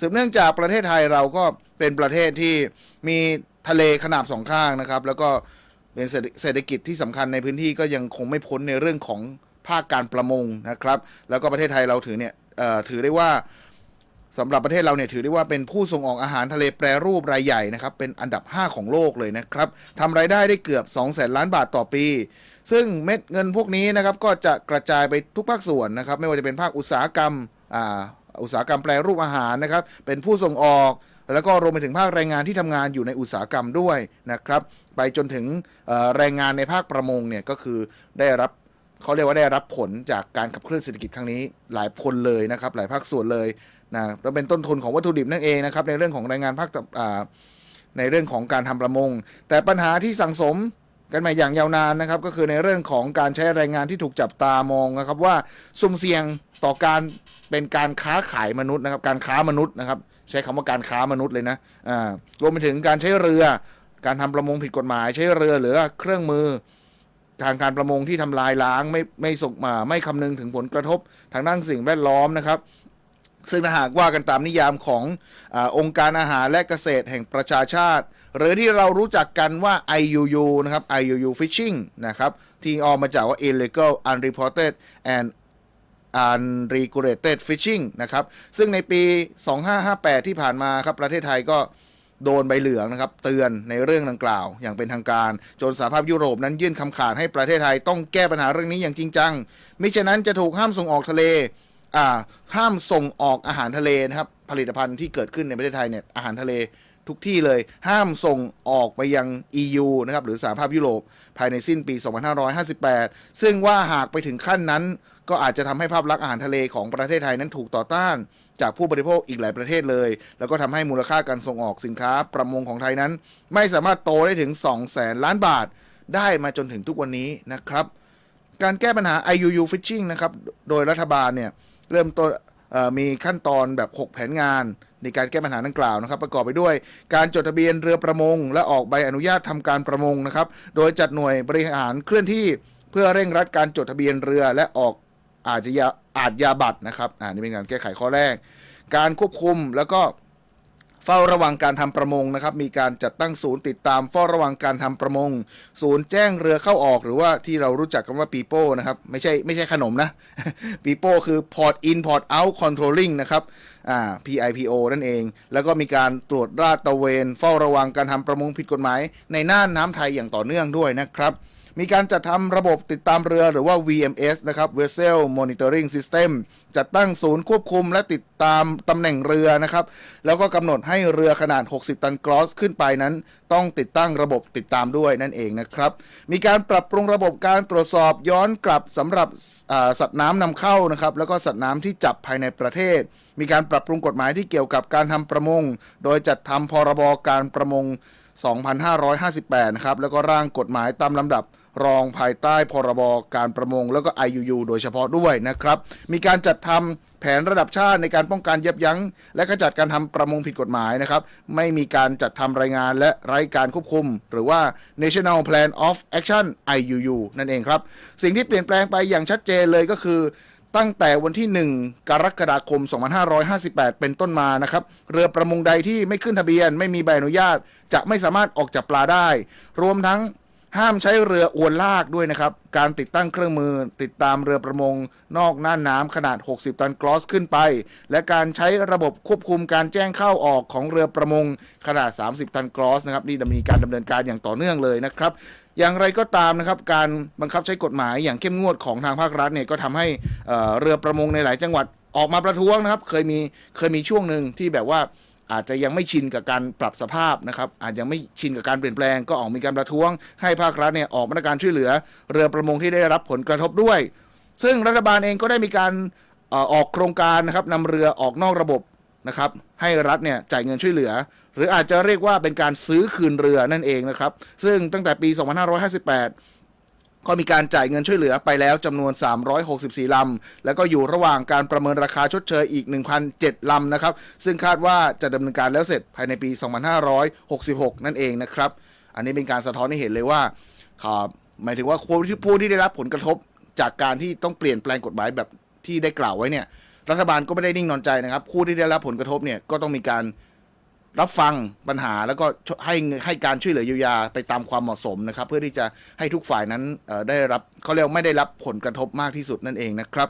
สืบเนื่องจากประเทศไทยเราก็เป็นประเทศที่มีทะเลขนาบสองข้างนะครับ แล้วก็เป็นเศรษฐกิจที่สำคัญในพื้นที่ก็ยังคงไม่พ้นในเรื่องของภาคการประมงนะครับ แล้วก็ประเทศไทยเราถือเนี่ยถือได้ว่าสำหรับประเทศเราเนี่ยถือได้ว่าเป็นผู้ส่งออกอาหารทะเลแปรรูปรายใหญ่นะครับ เป็นอันดับ 5 ของโลกเลยนะครับทำรายได้ได้เกือบ 2 0 0แสนล้านบาทต่อปี ซึ่งเม็ดเงินพวกนี้นะครับก็จะกระจายไปทุกภาคส่วนนะครับ ไม่ว่าจะเป็นภาคอุตสาหกรรม อุตสาหกรรมแปรรูปอาหารนะครับ เป็นผู้ส่งออก แล้วก็รวมไปถึงภาคแรงงานที่ทำงานอยู่ในอุตสาหกรรมด้วยนะครับ ไปจนถึงแรงงานในภาคประมงเนี่ยก็คือได้รับเขาเรียกว่าได้รับผลจากการขับเคลื่อนเศรษฐกิจครั้งนี้ หลายคนเลยนะครับ หลายภาคส่วนเลยนะแล้วเป็นต้นทุนของวัตถุดิบนั่นเองนะครับ ในเรื่องของแรงงานภาคในเรื่องของการทำประมง แต่ปัญหาที่สังสม กันมาอย่างยาวนานนะครับ ก็คือในเรื่องของการใช้แรงงานที่ถูกจับตามองนะครับ ว่าสุ่มเสี่ยงต่อการเป็นการค้าขายมนุษย์นะครับ การค้ามนุษย์นะครับ ใช้คำว่าการค้ามนุษย์เลยนะอ่ารวมไปถึงการใช้เรือ การทำประมงผิดกฎหมาย ใช้เรือหรือเครื่องมือทางการประมงที่ทำลายล้างไม่ไม่ส่งมาไม่คำนึงถึงผลกระทบทางด้านสิ่งแวดล้อมนะครับ ซึ่งถ้าหากว่ากันตามนิยามของอองค์การอาหารและเกษตรแห่งประชาชาติ หรือที่เรารู้จักกันว่า IUU นะครับ IUU Fishing นะครับที่ออกมาจากว่า illegal unreported and unregulated fishing นะครับซึ่งในปี 2558 ที่ผ่านมาครับประเทศไทยก็โดนใบเหลืองนะครับเตือนในเรื่องดังกล่าว อย่างเป็นทางการ จนสหภาพยุโรปนั้นยื่นคำขาดให้ประเทศไทยต้องแก้ปัญหาเรื่องนี้อย่างจริงจังมิฉะนั้นจะถูกห้ามส่งออกทะเล อ่าห้ามส่งออกอาหารทะเลนะครับ ผลิตภัณฑ์ที่เกิดขึ้นในประเทศไทยเนี่ยอาหารทะเลทุกที่เลย ห้ามส่งออกไปยัง EU นะครับหรือสหภาพยุโรป ภายในสิ้นปี 2558 ซึ่งว่าหากไปถึงขั้นนั้น ก็อาจจะทำให้ภาพลักษณ์อาหารทะเลของประเทศไทยนั้นถูกต่อต้าน จากผู้บริโภคอีกหลายประเทศเลย แล้วก็ทำให้มูลค่าการส่งออกสินค้าประมงของไทยนั้น ไม่สามารถโตได้ถึง2แสนล้านบาท ได้มาจนถึงทุกวันนี้นะครับ การแก้ปัญหา IUU Fishing นะครับ โดยรัฐบาลเนี่ย เริ่มต้นมีขั้นตอนแบบ 6 แผนงานในการแก้ปัญหาดังกล่าวนะครับ ประกอบไปด้วยการจดทะเบียนเรือประมง และออกใบอนุญาตทำการประมงนะครับ โดยจัดหน่วยบริหารเคลื่อนที่เพื่อเร่งรัดการจดทะเบียนเรือและออกอาจยาอาจยาบัตรนะครับอ่านี่เป็นการแก้ไขข้อแรก การควบคุมแล้วก็ เฝ้าระวังการทำประมงนะครับ มีการจัดตั้งศูนย์ติดตามเฝ้าระวังการทำประมง ศูนย์แจ้งเรือเข้าออกหรือว่าที่เรารู้จักกันว่าปีโป้นะครับ ไม่ใช่ไม่ใช่ขนมนะปีโป้คือ Port In Port Out Controlling นะครับอ่า PIPO นั่นเอง แล้วก็มีการตรวจราดตระเวน เฝ้าระวังการทำประมงผิดกฎหมาย ในน่านน้ำไทยอย่างต่อเนื่องด้วยนะครับ มีการจัดทำระบบติดตามเรือหรือว่า VMS นะครับ Vessel Monitoring System จัดตั้งศูนย์ควบคุมและติดตามตำแหน่งเรือนะครับ แล้วก็กำหนดให้เรือขนาด 60 ตันกรอสขึ้นไปนั้น ต้องติดตั้งระบบติดตามด้วยนั่นเองนะครับ มีการปรับปรุงระบบการตรวจสอบย้อนกลับสำหรับสัตว์น้ำนำเข้านะครับ แล้วก็สัตว์น้ำที่จับภายในประเทศ มีการปรับปรุงกฎหมายที่เกี่ยวกับการทำประมง โดยจัดทำพรบการประมง 2558 นะครับ แล้วก็ร่างกฎหมายตามลำดับ รองภายใต้พรบการประมงแล้วก็ IUU โดยเฉพาะด้วยนะครับ มีการจัดทำแผนระดับชาติในการป้องกันยับยั้ง และขจัดการทำประมงผิดกฎหมายนะครับ ไม่มีการจัดทำรายงานและไร้การควบคุม หรือว่า National Plan of Action IUU นั่นเองครับ สิ่งที่เปลี่ยนแปลงไปอย่างชัดเจนเลยก็คือ ตั้งแต่วันที่ 1 กรกฎาคม 2558 เป็นต้นมานะครับ เรือประมงใดที่ไม่ขึ้นทะเบียน ไม่มีใบอนุญาต จะไม่สามารถออกจับปลาได้ รวมทั้ง ห้ามใช้เรืออวนลากด้วยนะครับ การติดตั้งเครื่องมือ ติดตามเรือประมง นอกน่านน้ำขนาด 60 ตันกรอสขึ้นไป และการใช้ระบบควบคุมการแจ้งเข้าออกของเรือประมง ขนาด 30 ตันกรอสนะครับนี่ดำเนินการดำเนินการอย่างต่อเนื่องเลยนะครับอย่างไรก็ตามนะครับการบังคับใช้กฎหมายอย่างเข้มงวดของทางภาครัฐเนี่ยก็ทำให้เรือประมงในหลายจังหวัดออกมาประท้วงนะครับ เคยมีเคยมีช่วงหนึ่งที่แบบว่า อาจจะยังไม่ชินกับการปรับสภาพนะครับ อาจยังไม่ชินกับการเปลี่ยนแปลงก็ออกมีการประท้วง ให้ภาครัฐเนี่ยออกมาตรการช่วยเหลือ เรือประมงที่ได้รับผลกระทบด้วย ซึ่งรัฐบาลเองก็ได้มีการอออกโครงการนะครับนำเรือออกนอกระบบนะครับให้รัฐเนี่ยจ่ายเงินช่วยเหลือ หรืออาจจะเรียกว่าเป็นการซื้อคืนเรือนั่นเองนะครับ ซึ่งตั้งแต่ปี 2558 ก็มีการจ่ายเงินช่วยเหลือไปแล้วจำนวน 364 ลำ แล้วก็อยู่ระหว่างการประเมินราคาชดเชยอีก 1,007 ลำนะครับ ซึ่งคาดว่าจะดำเนินการแล้วเสร็จภายในปี 2566 นั่นเองนะครับ อันนี้เป็นการสะท้อนให้เห็นเลยว่าครับหมายถึงว่าผู้ที่ผู้ที่ได้รับผลกระทบจากการที่ต้องเปลี่ยนแปลงกฎหมายแบบที่ได้กล่าวไว้เนี่ย รัฐบาลก็ไม่ได้นิ่งนอนใจนะครับ ผู้ที่ได้รับผลกระทบเนี่ยก็ต้องมีการ รับฟังปัญหาแล้วก็ให้ให้การช่วยเหลือเยียวยาไปตามความเหมาะสมนะครับ เพื่อที่จะให้ทุกฝ่ายนั้นได้รับเขาเรียกไม่ได้รับผลกระทบมากที่สุดนั่นเองนะครับ